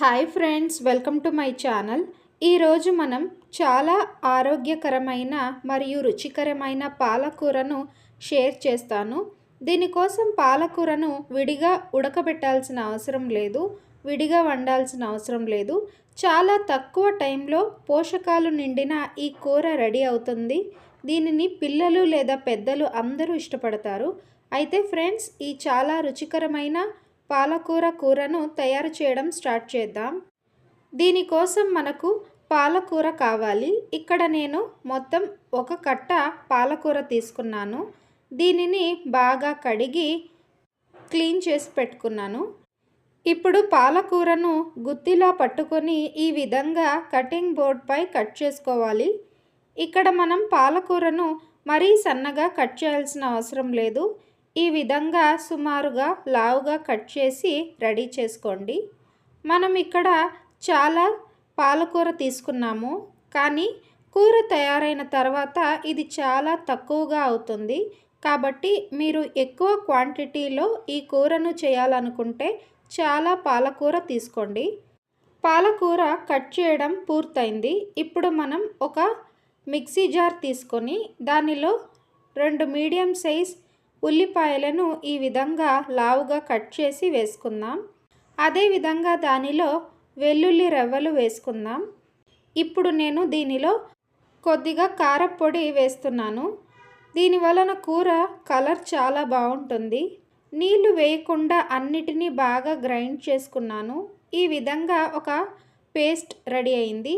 Hi friends welcome to my channel. ఈరోజు మనం చాలా ఆరోగ్యకరమైన మరియు రుచికరమైన పాలకూరను షేర్ చేస్తాను. దీనికోసం పాలకూరను విడిగా ఉడకబెట్టాల్సిన అవసరం లేదు విడిగా వండాల్సిన అవసరం లేదు. చాలా తక్కువ టైంలో పోషకాలు నిండిన ఈ కూర రెడీ అవుతుంది. దీనిని పిల్లలు లేదా పెద్దలు అందరూ ఇష్టపడతారు. అయితే ఫ్రెండ్స్ ఈ చాలా రుచికరమైన పాలకూర కూరను తయారు చేయడం స్టార్ట్ చేద్దాం. దీనికోసం మనకు పాలకూర కావాలి. ఇక్కడ నేను మొత్తం ఒక కట్ట పాలకూర తీసుకున్నాను. దీనిని బాగా కడిగి క్లీన్ చేసి పెట్టుకున్నాను. ఇప్పుడు పాలకూరను గుత్తిలా పట్టుకొని ఈ విధంగా కటింగ్ బోర్డ్పై కట్ చేసుకోవాలి. ఇక్కడ మనం పాలకూరను మరీ సన్నగా కట్ చేయాల్సిన అవసరం లేదు. ఈ విధంగా సుమారుగా లావుగా కట్ చేసి రెడీ చేసుకోండి. మనం ఇక్కడ చాలా పాలకూర తీసుకున్నాము. కానీ కూర తయారైన తర్వాత ఇది చాలా తక్కువగా అవుతుంది. కాబట్టి మీరు ఎక్కువ క్వాంటిటీలో ఈ కూరను చేయాలనుకుంటే చాలా పాలకూర తీసుకోండి. పాలకూర కట్ చేయడం పూర్తయింది. ఇప్పుడు మనం ఒక మిక్సీ జార్ తీసుకొని దానిలో రెండు మీడియం సైజ్ ఉల్లిపాయలను ఈ విధంగా లావుగా కట్ చేసి వేసుకుందాం. అదేవిధంగా దానిలో వెల్లుల్లి రవ్వలు వేసుకుందాం. ఇప్పుడు నేను దీనిలో కొద్దిగా కారపొడి వేస్తున్నాను. దీని వలన కూర కలర్ చాలా బాగుంటుంది. నీళ్ళు వేయకుండా అన్నిటినీ బాగా గ్రైండ్ చేసుకున్నాను. ఈ విధంగా ఒక పేస్ట్ రెడీ అయింది.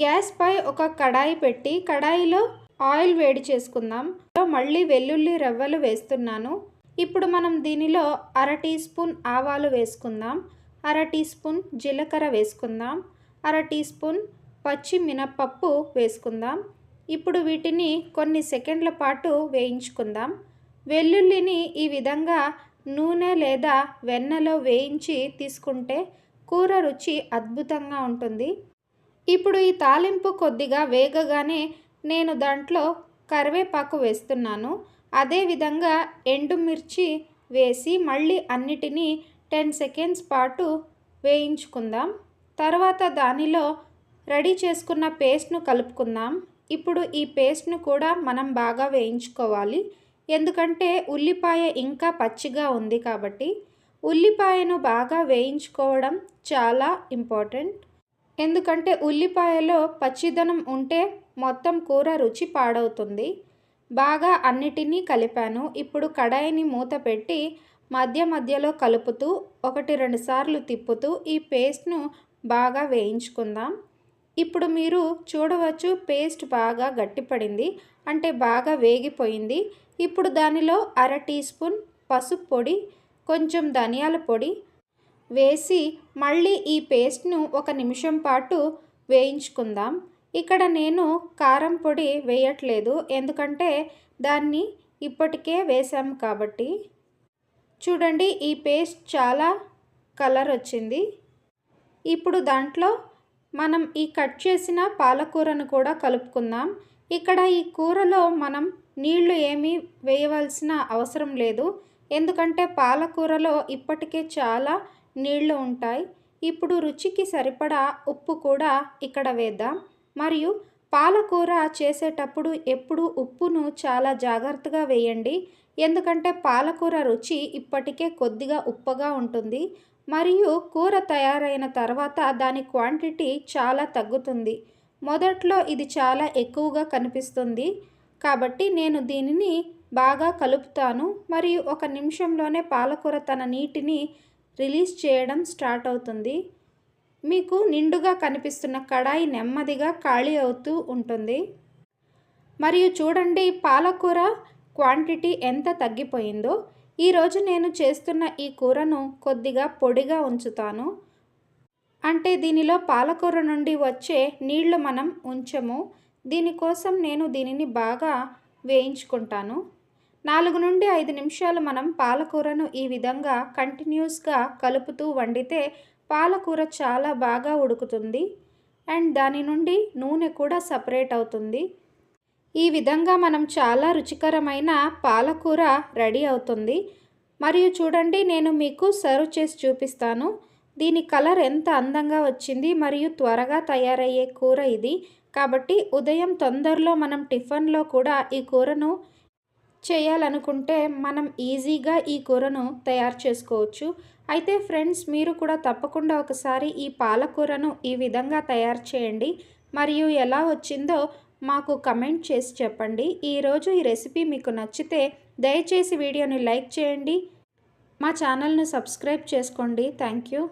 గ్యాస్పై ఒక కడాయి పెట్టి కడాయిలో ఆయిల్ వేడి చేసుకుందాం. మళ్ళీ వెల్లుల్లి రవ్వలు వేస్తున్నాను. ఇప్పుడు మనం దీనిలో అర టీ స్పూన్ ఆవాలు వేసుకుందాం. అర టీ స్పూన్ జీలకర్ర వేసుకుందాం. అర టీ స్పూన్ పచ్చి మినప్పప్పు వేసుకుందాం. ఇప్పుడు వీటిని కొన్ని సెకండ్ల పాటు వేయించుకుందాం. వెల్లుల్లిని ఈ విధంగా నూనె లేదా వెన్నలో వేయించి తీసుకుంటే కూర రుచి అద్భుతంగా ఉంటుంది. ఇప్పుడు ఈ తాలింపు కొద్దిగా వేగగానే నేను దాంట్లో కరివేపాకు వేస్తున్నాను. అదేవిధంగా ఎండుమిర్చి వేసి మళ్ళీ అన్నిటినీ టెన్ సెకండ్స్ పాటు వేయించుకుందాం. తర్వాత దానిలో రెడీ చేసుకున్న పేస్ట్ను కలుపుకుందాం. ఇప్పుడు ఈ పేస్ట్ను కూడా మనం బాగా వేయించుకోవాలి. ఎందుకంటే ఉల్లిపాయ ఇంకా పచ్చిగా ఉంది కాబట్టి ఉల్లిపాయను బాగా వేయించుకోవడం చాలా ఇంపార్టెంట్. ఎందుకంటే ఉల్లిపాయలో పచ్చిదనం ఉంటే మొత్తం కూర రుచి పాడవుతుంది. బాగా అన్నిటినీ కలిపాను. ఇప్పుడు కడాయిని మూత పెట్టి మధ్య మధ్యలో కలుపుతూ ఒకటి రెండు సార్లు తిప్పుతూ ఈ పేస్ట్ను బాగా వేయించుకుందాం. ఇప్పుడు మీరు చూడవచ్చు పేస్ట్ బాగా గట్టిపడింది. అంటే బాగా వేగిపోయింది. ఇప్పుడు దానిలో అర టీ స్పూన్ పసుపు పొడి కొంచెం ధనియాల పొడి వేసి మళ్ళీ ఈ పేస్ట్ను ఒక నిమిషం పాటు వేయించుకుందాం. ఇక్కడ నేను కారం పొడి వేయట్లేదు. ఎందుకంటే దాన్ని ఇప్పటికే వేసాం కాబట్టి. చూడండి ఈ పేస్ట్ చాలా కలర్ వచ్చింది. ఇప్పుడు దాంట్లో మనం ఈ కట్ చేసిన పాలకూరను కూడా కలుపుకుందాం. ఇక్కడ ఈ కూరలో మనం నీళ్ళు ఏమీ వేయవలసిన అవసరం లేదు. ఎందుకంటే పాలకూరలో ఇప్పటికే చాలా నీళ్ళు ఉంటాయి. ఇప్పుడు రుచికి సరిపడా ఉప్పు కూడా ఇక్కడ వేద్దాం. మరియు పాలకూర చేసేటప్పుడు ఎప్పుడూ ఉప్పును చాలా జాగ్రత్తగా వేయండి. ఎందుకంటే పాలకూర రుచి ఇప్పటికే కొద్దిగా ఉప్పగా ఉంటుంది. మరియు కూర తయారైన తర్వాత దాని క్వాంటిటీ చాలా తగ్గుతుంది. మొదట్లో ఇది చాలా ఎక్కువగా కనిపిస్తుంది. కాబట్టి నేను దీనిని బాగా కలుపుతాను. మరియు ఒక నిమిషంలోనే పాలకూర తన నీటిని రిలీజ్ చేయడం స్టార్ట్ అవుతుంది. మీకు నిండుగా కనిపిస్తున్న కడాయి నెమ్మదిగా ఖాళీ అవుతూ ఉంటుంది. మరియు చూడండి పాలకూర క్వాంటిటీ ఎంత తగ్గిపోయిందో. ఈరోజు నేను చేస్తున్న ఈ కూరను కొద్దిగా పొడిగా ఉంచుతాను. అంటే దీనిలో పాలకూర నుండి వచ్చే నీళ్ళు మనం ఉంచము. దీనికోసం నేను దీనిని బాగా వేయించుకుంటాను. నాలుగు నుండి ఐదు నిమిషాలు మనం పాలకూరను ఈ విధంగా కంటిన్యూస్గా కలుపుతూ వండితే పాలకూర చాలా బాగా ఉడుకుతుంది అండ్ దాని నుండి నూనె కూడా సపరేట్ అవుతుంది. ఈ విధంగా మనం చాలా రుచికరమైన పాలకూర రెడీ అవుతుంది. మరియు చూడండి నేను మీకు సర్వ్ చేసి చూపిస్తాను. దీని కలర్ ఎంత అందంగా వచ్చింది మరియు త్వరగా తయారయ్యే కూర ఇది. కాబట్టి ఉదయం తొందరలో మనం టిఫిన్లో కూడా ఈ కూరను చేయాలనుకుంటే మనం ఈజీగా ఈ కూరను తయారు చేసుకోవచ్చు. అయితే ఫ్రెండ్స్ మీరు కూడా తప్పకుండా ఒకసారి ఈ పాలకూరను ఈ విధంగా తయారు చేయండి. మరియు ఎలా వచ్చిందో మాకు కమెంట్ చేసి చెప్పండి. ఈరోజు ఈ రెసిపీ మీకు నచ్చితే దయచేసి వీడియోని లైక్ చేయండి. మా ఛానల్ను సబ్స్క్రైబ్ చేసుకోండి. Thank you.